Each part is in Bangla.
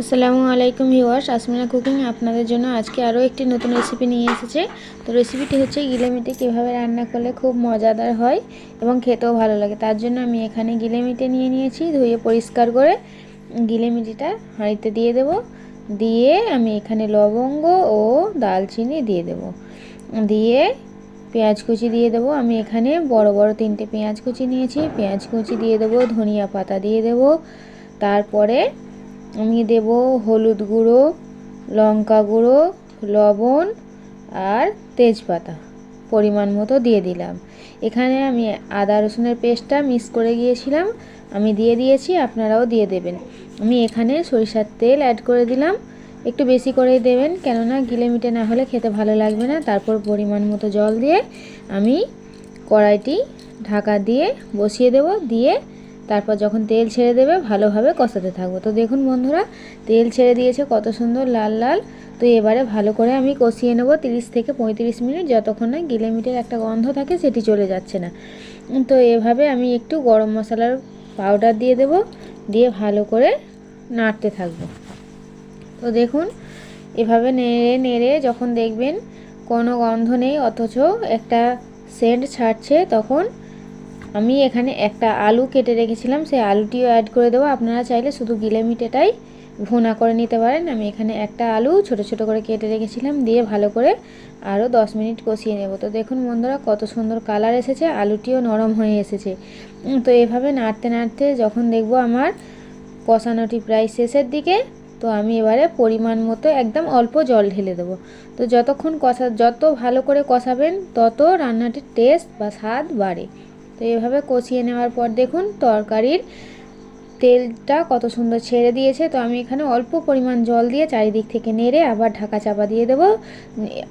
আসসালামু আলাইকুম ভিউয়ার্স, আসমিনা কুকিং আপনাদের জন্য আজকে আরও একটি নতুন রেসিপি নিয়ে এসেছে। তো রেসিপিটি হচ্ছে গিলেমিটে কীভাবে রান্না করলে খুব মজাদার হয় এবং খেতেও ভালো লাগে। তার জন্য আমি এখানে গিলেমিটে নিয়ে নিয়েছি, ধুয়ে পরিষ্কার করে গিলেমিটিটা হাঁড়িতে দিয়ে দেব। দিয়ে আমি এখানে লবঙ্গ ও দালচিনি দিয়ে দেব। দিয়ে পেঁয়াজ কুচি দিয়ে দেবো। আমি এখানে বড় বড় তিনটে পেঁয়াজ কুচি নিয়েছি। পেঁয়াজ কুচি দিয়ে দেবো, ধনিয়া পাতা দিয়ে দেবো। তারপরে আমি দেব হলুদ গুঁড়ো, লঙ্কা গুঁড়ো, লবণ আর তেজপাতা। পরিমাণ মতো দিয়ে দিলাম। এখানে আমি আদা রসুনের পেস্টটা মিক্স করে গিয়েছিলাম। আমি দিয়ে দিয়েছি, আপনারাও দিয়ে দেবেন। আমি এখানে সরিষার তেল অ্যাড করে দিলাম। একটু বেশি করেই দেবেন, কেননা গিলে মিটে না হলে খেতে ভালো লাগবে না। তারপর পরিমাণ মতো জল দিয়ে আমি কড়াইটি ঢাকা দিয়ে বসিয়ে দেব। দিয়ে তারপর যখন তেল ছেড়ে দেবে, ভালোভাবে কষাতে থাকব। তো দেখুন বন্ধুরা, তেল ছেড়ে দিয়েছে কত সুন্দর লাল লাল। তো এবারে ভালো করে আমি কষিয়ে নেব তিরিশ থেকে পঁয়ত্রিশ মিনিট। যতক্ষণ না গিলে মিটের একটা গন্ধ থাকে, সেটি চলে যাচ্ছে না। তো এভাবে আমি একটু গরম মশলার পাউডার দিয়ে দেব, দিয়ে ভালো করে নাড়তে থাকব। তো দেখুন, এভাবে নেড়ে নেড়ে যখন দেখবেন কোনো গন্ধ নেই, অথচ একটা সেন্ট ছাড়ছে, তখন আমি এখানে একটা আলু কেটে রেখেছিলাম, সেই আলুটিও অ্যাড করে দেবো। আপনারা চাইলে শুধু গিলে মিটেটাই ভুনা করে নিতে পারেন। আমি এখানে একটা আলু ছোট ছোট করে কেটে রেখেছিলাম, দিয়ে ভালো করে আরও দশ মিনিট কষিয়ে নেব। তো দেখুন বন্ধুরা, কত সুন্দর কালার এসেছে, আলুটিও নরম হয়ে এসেছে। তো এভাবে নাড়তে নাড়তে যখন দেখব আমার কষানোটি প্রায় শেষের দিকে, তো আমি এবারে পরিমাণ মতো একদম অল্প জল ঢেলে দেবো। তো যতক্ষণ কষা, যত ভালো করে কষাবেন, তত রান্নাটির টেস্ট বা স্বাদ বাড়ে। তো এভাবে কষিয়ে নেওয়ার পর দেখুন তরকারির তেলটা কত সুন্দর ছেড়ে দিয়েছে। তো আমি এখানে অল্প পরিমাণ জল দিয়ে চারিদিক থেকে নেড়ে আবার ঢাকা চাপা দিয়ে দেবো।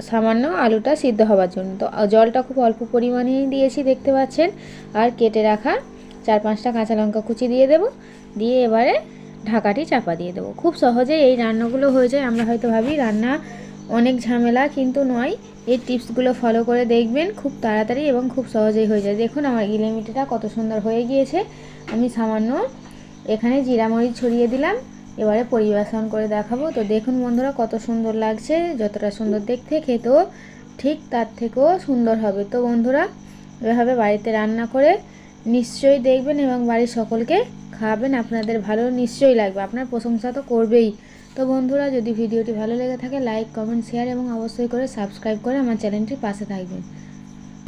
সামান্য আলুটা সিদ্ধ হওয়ার জন্য। তো জলটা খুব অল্প পরিমাণেই দিয়েছি দেখতে পাচ্ছেন। আর কেটে রাখা চার পাঁচটা কাঁচা লঙ্কা কুচি দিয়ে দেবো। দিয়ে এবারে ঢাকাটি চাপা দিয়ে দেবো। খুব সহজেই এই রান্নাগুলো হয়ে যায়। আমরা হয়তো ভাবি রান্না অনেক ঝামেলা কিন্তু নয়। এই টিপসগুলো ফলো করে দেখবেন খুব তাড়াতাড়ি এবং খুব সহজেই হয়ে যায়। দেখুন আমার গিলেমিটিটা কত সুন্দর হয়ে গিয়েছে। আমি সামান্য এখানে জিরা মরিচ ছড়িয়ে দিলাম। এবারে পরিবেশন করে দেখাবো। তো দেখুন বন্ধুরা কত সুন্দর লাগছে, যতটা সুন্দর দেখতে, খেতেও ঠিক তার থেকেও সুন্দর হবে। তো বন্ধুরা, এভাবে বাড়িতে রান্না করে নিশ্চয়ই দেখবেন এবং বাড়ির সকলকে খাওয়াবেন আপনাদের ভালো নিশ্চয়ই লাগবে। আপনার প্রশংসা তো করবেই। তো বন্ধুরা, যদি ভিডিওটি ভালো লেগে থাকে লাইক কমেন্ট শেয়ার এবং অবশ্যই করে সাবস্ক্রাইব করে আমার চ্যানেলটির পাশে থাকবেন।